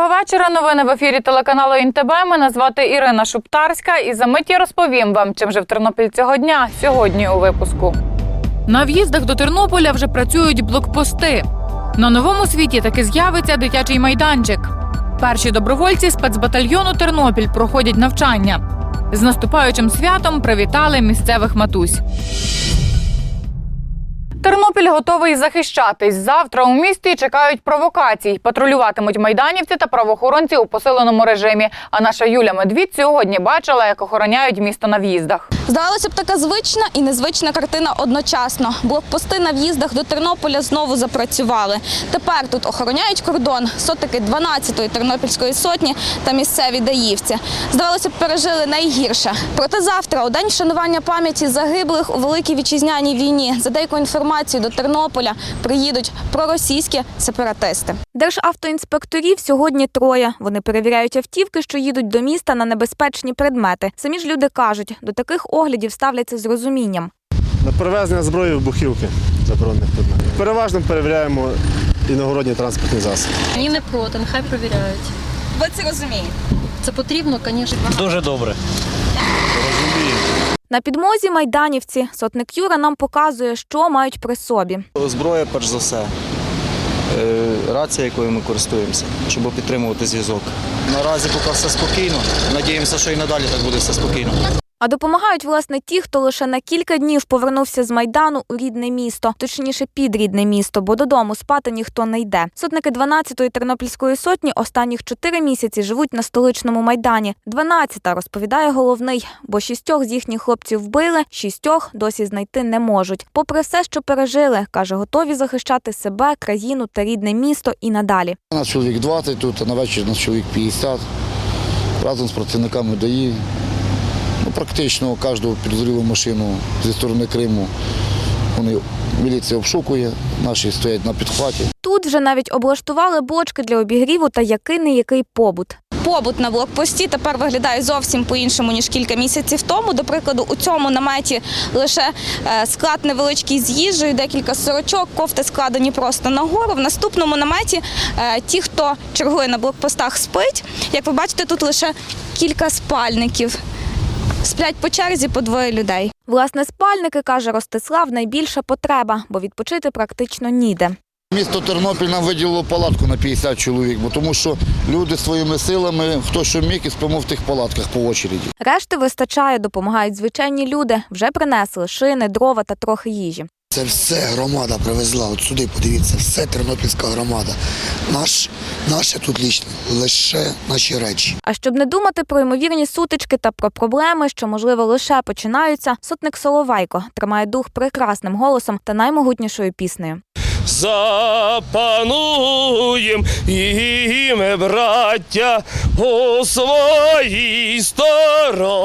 Доброго вечора. Новини в ефірі телеканалу ІНТБ. Мене звати Ірина Шуптарська. І за мить я розповім вам, чим же в Тернопіль цього дня сьогодні у випуску. На в'їздах до Тернополя вже працюють блокпости. На новому світі таки з'явиться дитячий майданчик. Перші добровольці спецбатальйону Тернопіль проходять навчання. З наступаючим святом привітали місцевих матусь. Тернопіль готовий захищатись. Завтра у місті чекають провокацій. Патрулюватимуть майданівці та правоохоронці у посиленому режимі. А наша Юля Медвідь сьогодні бачила, як охороняють місто на в'їздах. Здавалося б, така звична і незвична картина одночасно. Блокпости на в'їздах до Тернополя знову запрацювали. Тепер тут охороняють кордон сотики 12-ї тернопільської сотні та місцеві даївці. Здавалося б, пережили найгірше. Проте завтра, у день вшанування пам'яті загиблих у великій вітчизняній війні, за деякою інформацією до Тернополя приїдуть проросійські сепаратисти. Державтоінспекторів сьогодні троє. Вони перевіряють автівки, що їдуть до міста на небезпечні предмети. Самі ж люди кажуть, до таких оглядів ставляться з розумінням. На перевезення зброї вибухівки заборонених предметів. Переважно перевіряємо іногородні транспортні засоби. Ні, не проти, нехай перевіряють. Ви це розумієте? Це потрібно, звісно. Дуже добре. На підмозі майданівці сотник Юра нам показує, що мають при собі. Зброя, перш за все. Е, Рація, якою ми користуємося, щоб підтримувати зв'язок. Наразі поки все спокійно. Надіємося, що і надалі так буде все спокійно. А допомагають власне ті, хто лише на кілька днів повернувся з майдану у рідне місто, точніше під рідне місто, бо додому спати ніхто не йде. Сотники 12-ї тернопільської сотні останніх чотири місяці живуть на столичному майдані. 12-та, розповідає головний, бо шістьох з їхніх хлопців вбили, шістьох досі знайти не можуть. Попри все, що пережили, каже, готові захищати себе, країну та рідне місто і надалі. У нас чоловік 20 тут, а на вечір у нас чоловік 50. Разом з працівниками ДАІ. Ну, практично кожну підозрілу машину зі сторони Криму вони, міліція обшукує, наші стоять на підхваті. Тут вже навіть облаштували бочки для обігріву та який не який побут. Побут на блокпості тепер виглядає зовсім по-іншому ніж кілька місяців тому. До прикладу, у цьому наметі лише е, склад невеличкий з їжею, декілька сорочок, кофти складені просто нагору. В наступному наметі е, ті, хто чергує на блокпостах, спить. Як ви бачите, тут лише кілька спальників. Сплять по черзі по двоє людей. Власне, спальники, каже Ростислав, найбільша потреба, бо відпочити практично ніде. Місто Тернопіль нам виділило палатку на 50 чоловік, бо тому що люди своїми силами, хто що міг, і спимо в тих палатках по очереді. Решти вистачає, допомагають звичайні люди. Вже принесли шини, дрова та трохи їжі. Це все громада привезла. От сюди подивіться, все тернопільська громада. Наш, наше тут лічне, лише наші речі. А щоб не думати про ймовірні сутички та про проблеми, що можливо лише починаються, сотник Соловайко тримає дух прекрасним голосом та наймогутнішою піснею. Запануєм і ми, браття, у своїй сторонці.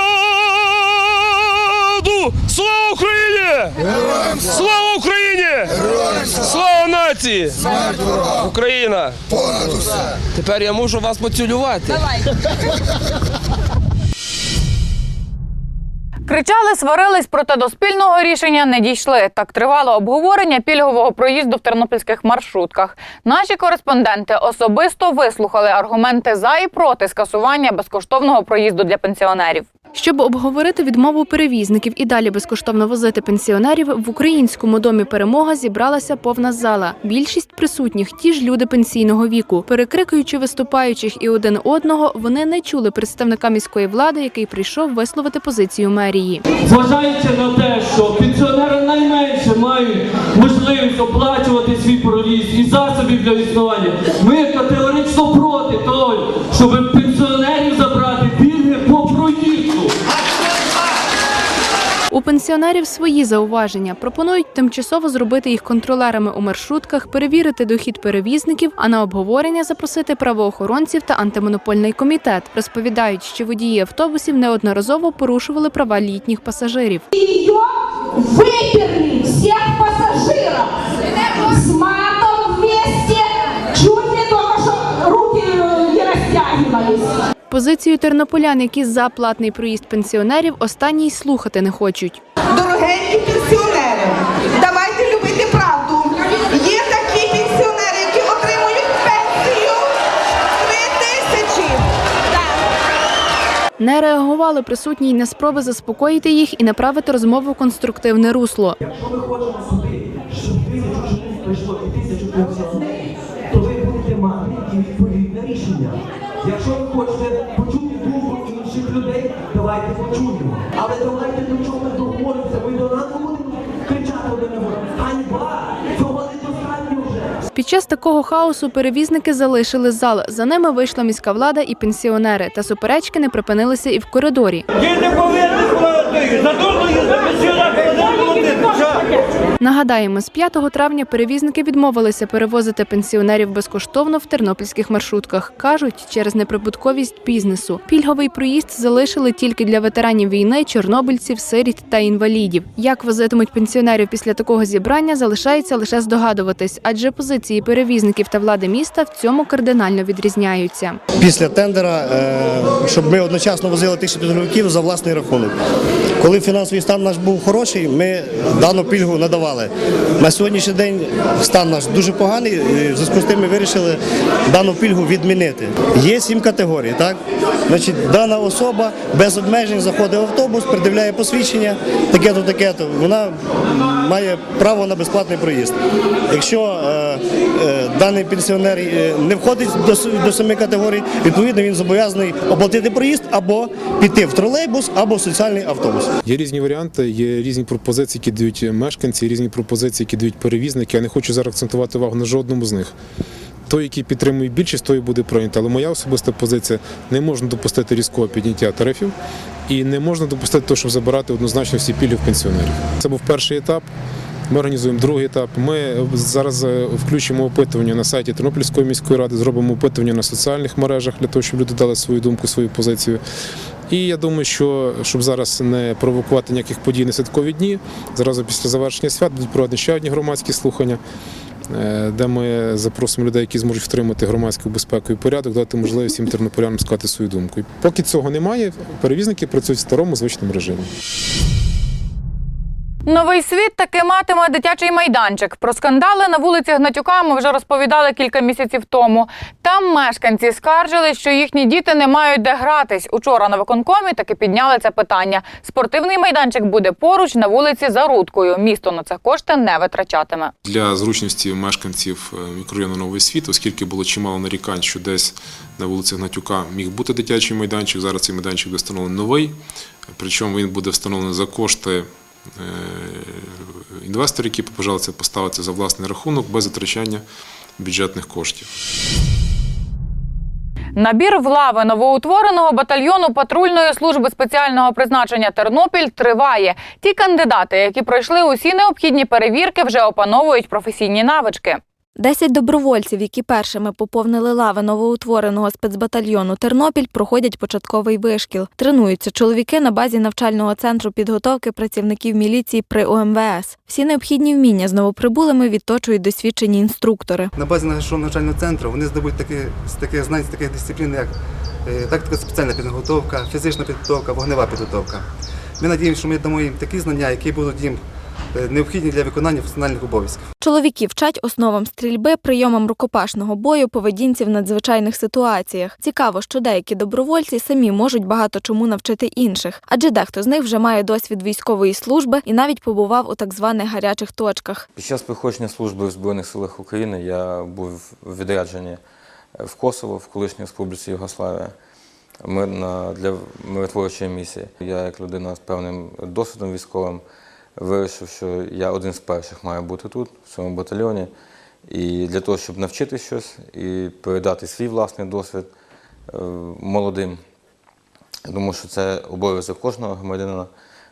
Слава Україні! Слава нації! Україна! Тепер я можу вас поцілювати. Кричали, сварились, проте до спільного рішення не дійшли. Так тривало обговорення пільгового проїзду в тернопільських маршрутках. Наші кореспонденти особисто вислухали аргументи за і проти скасування безкоштовного проїзду для пенсіонерів. Щоб обговорити відмову перевізників і далі безкоштовно возити пенсіонерів, в українському домі перемога зібралася повна зала. Більшість присутніх ті ж люди пенсійного віку. Перекрикуючи виступаючих і один одного, вони не чули представника міської влади, який прийшов висловити позицію мерії. Зважаючи на те, що пенсіонери найменше мають можливість оплачувати свій проїзд і засобів для існування, ми пенсіонерів свої зауваження. Пропонують тимчасово зробити їх контролерами у маршрутках, перевірити дохід перевізників, а на обговорення запросити правоохоронців та антимонопольний комітет. Розповідають, що водії автобусів неодноразово порушували права літніх пасажирів. Її выперли всіх пассажиров Позицію тернополян, які за платний проїзд пенсіонерів, останні й слухати не хочуть. Дорогенькі пенсіонери, давайте любити правду. Є такі пенсіонери, які отримують пенсію 3 тисячі. Не реагували присутні й на спроби заспокоїти їх і направити розмову в конструктивне русло. Якщо ми хочемо сюди, щоб тисячу чоловік прийшло і тисячу пенсіонерів, людей, давайте почуємо. Але давайте до чого договоримося. Ми до нас будемо кричати один одному. Ганьба! Цього недостатньо вже. Під час такого хаосу перевізники залишили зал. За ними вийшла міська влада і пенсіонери. Та суперечки не припинилися і в коридорі. Діти повинні! За дурно Нагадаємо, з 5 травня перевізники відмовилися перевозити пенсіонерів безкоштовно в тернопільських маршрутках. кажуть, через неприбутковість бізнесу. Пільговий проїзд залишили тільки для ветеранів війни, чорнобильців, сиріт та інвалідів. Як возитимуть пенсіонерів після такого зібрання, залишається лише здогадуватись, адже позиції перевізників та влади міста в цьому кардинально відрізняються. після тендера, е, щоб ми одночасно возили тисячу пільговиків за власний рахунок. Коли фінансовий стан наш був хороший, ми дану пільгу надавали. На сьогоднішній день стан наш дуже поганий. В зв'язку з тим ми вирішили дану пільгу відмінити. Є сім категорій. Так? Значить, дана особа без обмежень заходить в автобус, придивляє посвідчення, таке-то, таке-то. Вона має право на безплатний проїзд. Якщо е, е, даний пенсіонер е, не входить до, самих категорій, відповідно він зобов'язаний оплатити проїзд або піти в тролейбус, або в соціальний автобус. Є різні варіанти, є різні пропозиції, які дають мешканці, різні пропозиції, які дають перевізники. Я не хочу зараз акцентувати увагу на жодному з них. Той, який підтримує більшість, той буде прийнято. Але моя особиста позиція не можна допустити різкого підняття тарифів і не можна допустити того, щоб забирати однозначно всі пільги в пенсіонерів. Це був перший етап. Ми організуємо другий етап. Ми зараз е, включимо опитування на сайті Тернопільської міської ради, зробимо опитування на соціальних мережах для того, щоб люди дали свою думку, свою позицію. І я думаю, що щоб зараз не провокувати ніяких подій на святкові дні, зразу після завершення свят будуть проведені ще одні громадські слухання, де ми запросимо людей, які зможуть втримати громадську безпеку і порядок, дати можливість всім тернополянам сказати свою думку. І поки цього немає, перевізники працюють в старому звичному режимі. Новий світ таки матиме дитячий майданчик. Про скандали на вулиці Гнатюка ми вже розповідали кілька місяців тому. Там мешканці скаржили, що їхні діти не мають де гратись. Учора на виконкомі таки підняли це питання. Спортивний майданчик буде поруч на вулиці Зарудкою. Місто на це кошти не витрачатиме. Для зручності мешканців е, мікрорайону Новий Світ, оскільки було чимало нарікань, що десь на вулиці Гнатюка міг бути дитячий майданчик. Зараз цей майданчик встановлений новий. Причому він буде встановлений за кошти е, який які побажали це поставити за власний рахунок без витрачання бюджетних коштів. Набір в лави новоутвореного батальйону патрульної служби спеціального призначення Тернопіль триває. Ті кандидати, які пройшли усі необхідні перевірки, вже опановують професійні навички. Десять добровольців, які першими поповнили лави новоутвореного спецбатальйону Тернопіль, проходять початковий вишкіл. Тренуються чоловіки на базі навчального центру підготовки працівників міліції при ОМВС. Всі необхідні вміння з новоприбулими відточують досвідчені інструктори. На базі нашого навчального центру вони здобуть такі, з таких знань, з таких дисциплін, як е, тактика спеціальна підготовка, фізична підготовка, вогнева підготовка. Ми надіємося, що ми дамо їм такі знання, які будуть їм необхідні для виконання функціональних обов'язків. Чоловіки вчать основам стрільби, прийомам рукопашного бою, поведінці в надзвичайних ситуаціях. Цікаво, що деякі добровольці самі можуть багато чому навчити інших, адже дехто з них вже має досвід військової служби і навіть побував у так званих гарячих точках. Під час проходження служби в Збройних силах України я був в відрядженні в Косово, в колишній республіці Югославія, мирна для миротворчої місії. Я, як людина з певним досвідом військовим, вирішив, що я один з перших маю бути тут, в цьому батальйоні. І для того, щоб навчити щось і передати свій власний досвід е, молодим. Думаю, що це обов'язок кожного громадянина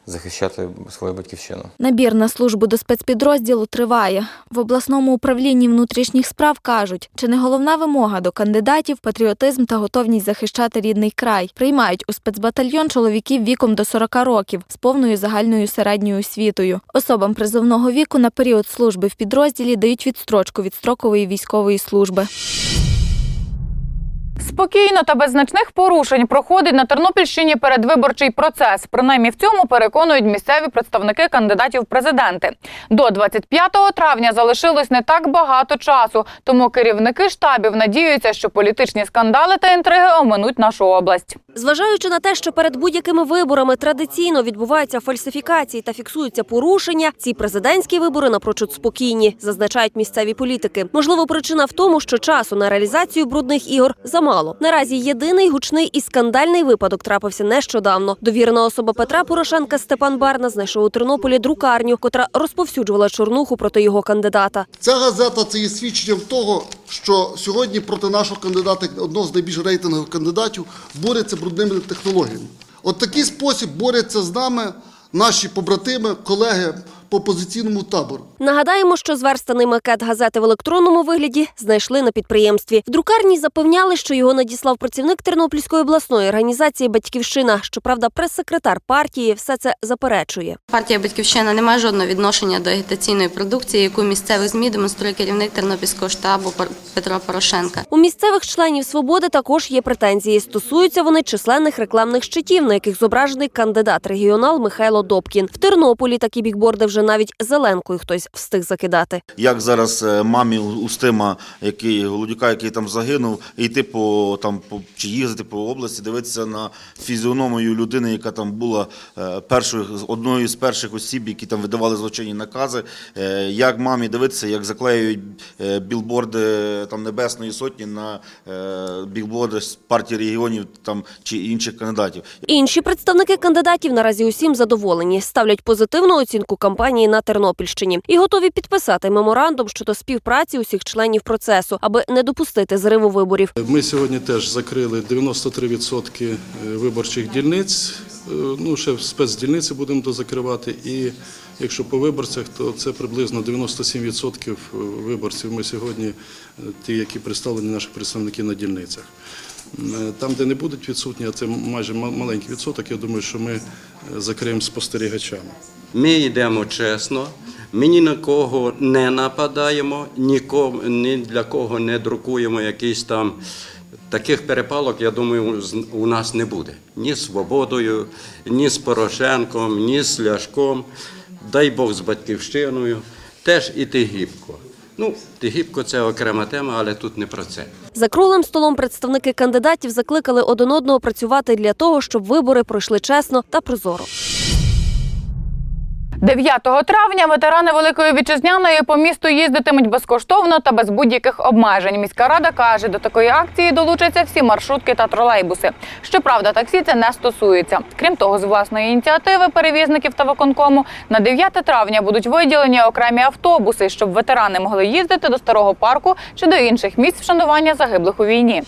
захищати свою батьківщину. Набір на службу до спецпідрозділу триває. В обласному управлінні внутрішніх справ кажуть, чи не головна вимога до кандидатів патріотизм та готовність захищати рідний край. Приймають у спецбатальйон чоловіків віком до 40 років з повною загальною середньою освітою. Особам призовного віку на період служби в підрозділі дають відстрочку від строкової військової служби. Спокійно та без значних порушень проходить на Тернопільщині передвиборчий процес. Принаймні в цьому переконують місцеві представники кандидатів в президенти. До 25 травня залишилось не так багато часу, тому керівники штабів надіються, що політичні скандали та інтриги оминуть нашу область. Зважаючи на те, що перед будь-якими виборами традиційно відбуваються фальсифікації та фіксуються порушення, ці президентські вибори напрочуд спокійні, зазначають місцеві політики. Можливо, причина в тому, що часу на реалізацію брудних ігор замало. Наразі єдиний гучний і скандальний випадок трапився нещодавно. Довірена особа Петра Порошенка Степан Барна знайшов у Тернополі друкарню, котра розповсюджувала чорнуху проти його кандидата. Ця газета це є свідченням того, що сьогодні проти нашого кандидата, одного з найбільш рейтингових кандидатів, борються брудними технологіями. От такий спосіб борються з нами наші побратими, колеги по опозиційному табору. Нагадаємо, що зверстаний макет газети в електронному вигляді знайшли на підприємстві. В друкарні запевняли, що його надіслав працівник Тернопільської обласної організації Батьківщина. Щоправда, прес-секретар партії все це заперечує. Партія Батьківщина не має жодного відношення до агітаційної продукції, яку місцевих ЗМІ демонструє керівник Тернопільського штабу Петро Порошенка. У місцевих членів свободи також є претензії. Стосуються вони численних рекламних щитів, на яких зображений кандидат регіонал Михайло Добкін. В Тернополі такі бікборди вже навіть зеленкою хтось встиг закидати. Як зараз е, мамі Устима, який Голодюка, який там загинув, йти по там по чи їздити по області, дивитися на фізіономію людини, яка там була е, першою одною з перших осіб, які там видавали злочинні накази. Е, Як мамі дивитися, як заклеюють білборди там Небесної сотні на білборди з партії регіонів там чи інших кандидатів. Інші представники кандидатів наразі усім задоволені, ставлять позитивну оцінку кампанії на Тернопільщині і готові підписати меморандум щодо співпраці усіх членів процесу, аби не допустити зриву виборів. Ми сьогодні теж закрили 93% виборчих дільниць. Е, Ну, ще спецдільниці будемо дозакривати. І якщо по виборцях, то це приблизно 97% виборців. Ми сьогодні, е, ті, які представлені наші представники на дільницях. Е, Там, де не будуть відсутні, а це майже маленький відсоток, я думаю, що ми е, закриємо спостерігачами. Ми йдемо чесно, ми ні на кого не нападаємо, нікого, ні для кого не друкуємо якісь там. Таких перепалок, я думаю, у нас не буде. Ні з Свободою, ні з Порошенком, ні з Ляшком. Дай Бог з батьківщиною. Теж і Тигіпко. Ну, Тигіпко це окрема тема, але тут не про це. За круглим столом представники кандидатів закликали один одного працювати для того, щоб вибори пройшли чесно та прозоро. 9 травня ветерани Великої Вітчизняної по місту їздитимуть безкоштовно та без будь-яких обмежень. Міська рада каже, до такої акції долучаться всі маршрутки та тролейбуси. Щоправда, таксі це не стосується. Крім того, з власної ініціативи перевізників та виконкому на 9 травня будуть виділені окремі автобуси, щоб ветерани могли їздити до старого парку чи до інших місць вшанування загиблих у війні.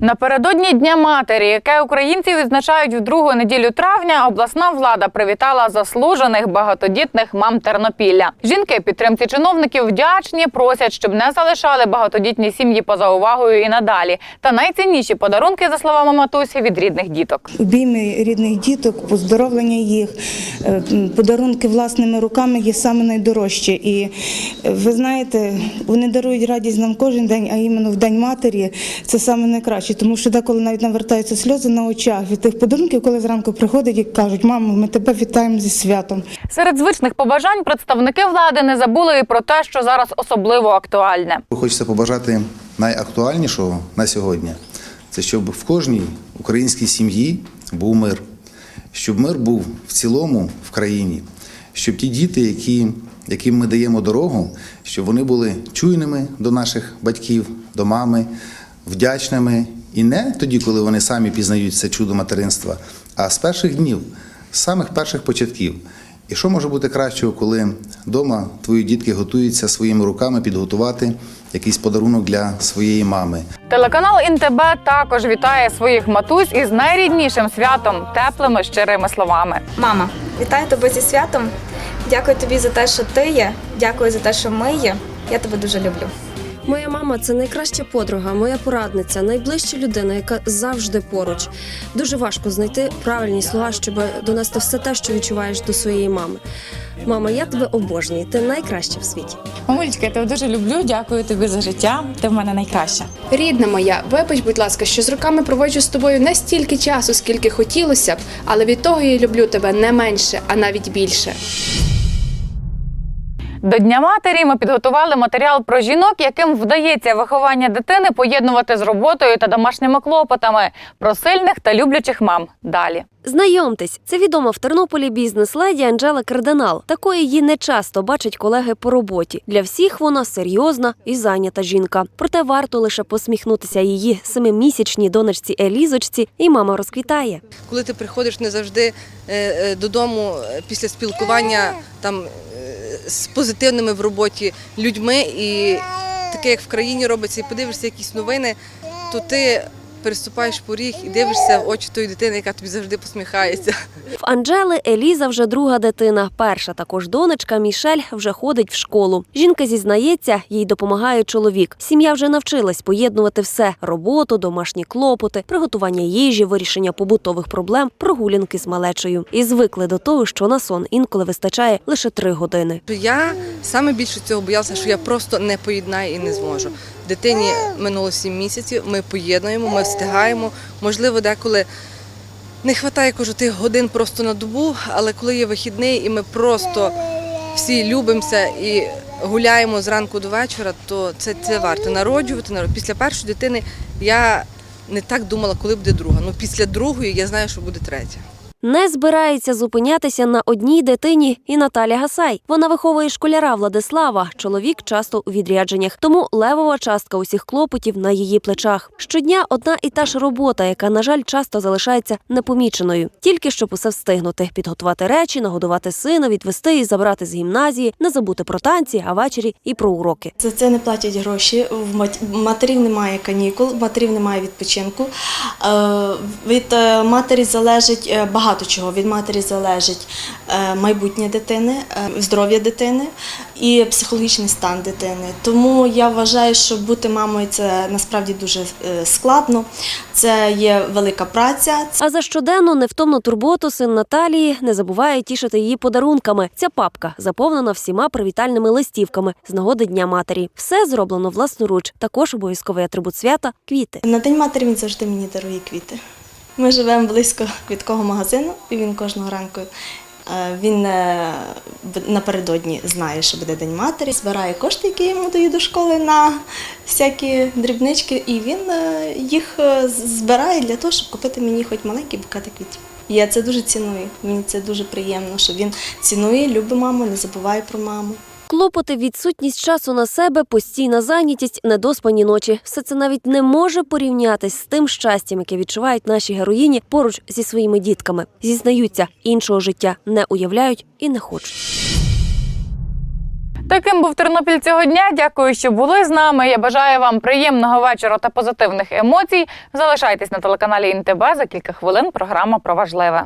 Напередодні Дня матері, яке українці відзначають в другу неділю травня, обласна влада привітала заслужених багатодітних мам Тернопілля. Жінки підтримці чиновників вдячні, просять, щоб не залишали багатодітні сім'ї поза увагою і надалі. Та найцінніші подарунки, за словами матусі, від рідних діток. Обійми рідних діток, поздоровлення їх, е, подарунки власними руками є саме найдорожче. І е, ви знаєте, вони дарують радість нам кожен день, а іменно в День матері це саме найкраще. Тому що деколи навіть навертаються сльози на очах від тих подарунків, коли зранку приходять і кажуть, мамо, ми тебе вітаємо зі святом. Серед звичних побажань представники влади не забули і про те, що зараз особливо актуальне. Хочеться побажати найактуальнішого на сьогодні. Це щоб в кожній українській сім'ї був мир, щоб мир був в цілому в країні, щоб ті діти, які, яким ми даємо дорогу, щоб вони були чуйними до наших батьків, до мами, вдячними і не тоді, коли вони самі пізнають це чудо материнства, а з перших днів, з самих перших початків. І що може бути кращого, коли вдома твої дітки готуються своїми руками підготувати якийсь подарунок для своєї мами? Телеканал ІНТБ також вітає своїх матусь із найріднішим святом, теплими щирими словами. Мама, вітаю тебе зі святом. Дякую тобі за те, що ти є. Дякую за те, що ми є. Я тебе дуже люблю. Моя мама це найкраща подруга, моя порадниця, найближча людина, яка завжди поруч. Дуже важко знайти правильні слова, щоб донести все те, що відчуваєш до своєї мами. Мама, я тебе обожнюю. Ти найкраща в світі. Мамулечка, я тебе дуже люблю. Дякую тобі за життя. Ти в мене найкраща. Рідна моя, вибач, будь ласка, що з роками проводжу з тобою не стільки часу, скільки хотілося б, але від того я люблю тебе не менше, а навіть більше. До Дня матері ми підготували матеріал про жінок, яким вдається виховання дитини поєднувати з роботою та домашніми клопотами, про сильних та люблячих мам. Далі. Знайомтесь, це відома в Тернополі бізнес-леді Анжела Кардинал. Такої її не часто бачать колеги по роботі. Для всіх вона серйозна і зайнята жінка. Проте варто лише посміхнутися її семимісячній донечці Елізочці, і мама розквітає. Коли ти приходиш не завжди е, е, додому е, після спілкування там з позитивними в роботі людьми, і таке, як в країні робиться, і подивишся якісь новини, то ти переступаєш поріг і дивишся в очі тої дитини, яка тобі завжди посміхається. В Анжели Еліза вже друга дитина. Перша також донечка Мішель вже ходить в школу. Жінка зізнається, їй допомагає чоловік. Сім'я вже навчилась поєднувати все: роботу, домашні клопоти, приготування їжі, вирішення побутових проблем, прогулянки з малечею. І звикли до того, що на сон інколи вистачає лише три години. Я саме більше цього боялася, що я просто не поєднаю і не зможу. Дитині минуло сім місяців. Ми поєднуємо, ми встигаємо. Можливо, деколи не вистачає кажу, тих годин просто на добу, але коли є вихідний, і ми просто всі любимося і гуляємо зранку до вечора, то це, це варто народжувати. Народ- Після першої дитини я не так думала, коли буде друга. Ну після другої я знаю, що буде третя. Не збирається зупинятися на одній дитині і Наталя Гасай. Вона виховує школяра Владислава. Чоловік часто у відрядженнях, тому левова частка усіх клопотів на її плечах. Щодня одна і та ж робота, яка, на жаль, часто залишається непоміченою. Тільки щоб усе встигнути, підготувати речі, нагодувати сина, відвести і забрати з гімназії, не забути про танці, а ввечері і про уроки. За це не платять гроші. В мат- матерів немає канікул, матерів немає відпочинку. Е, Від е, матері залежить е, багато чого. Від матері залежить е, майбутнє дитини, е, здоров'я дитини і психологічний стан дитини. Тому я вважаю, що бути мамою це насправді дуже е, складно. Це є велика праця. А за щоденну невтомну турботу син Наталії не забуває тішити її подарунками. Ця папка заповнена всіма привітальними листівками з нагоди Дня матері. Все зроблено власноруч. Також обов'язковий атрибут свята квіти. На День матері він завжди мені дарує квіти. Ми живемо близько квіткого магазину, і він кожного ранку. е, Він е, напередодні знає, що буде День матері, збирає кошти, які йому даю до школи на всякі дрібнички, і він е, їх збирає для того, щоб купити мені хоч маленький букетик квітів. Я це дуже ціную. Мені це дуже приємно, що він цінує, любить маму, не забуває про маму. Клопоти, відсутність часу на себе, постійна зайнятість, недоспані ночі. Все це навіть не може порівнятись з тим щастям, яке відчувають наші героїні поруч зі своїми дітками. Зізнаються, іншого життя не уявляють і не хочуть. Таким був Тернопіль цього дня. Дякую, що були з нами. Я бажаю вам приємного вечора та позитивних емоцій. Залишайтесь на телеканалі ІНТБ. За кілька хвилин програма про важливе.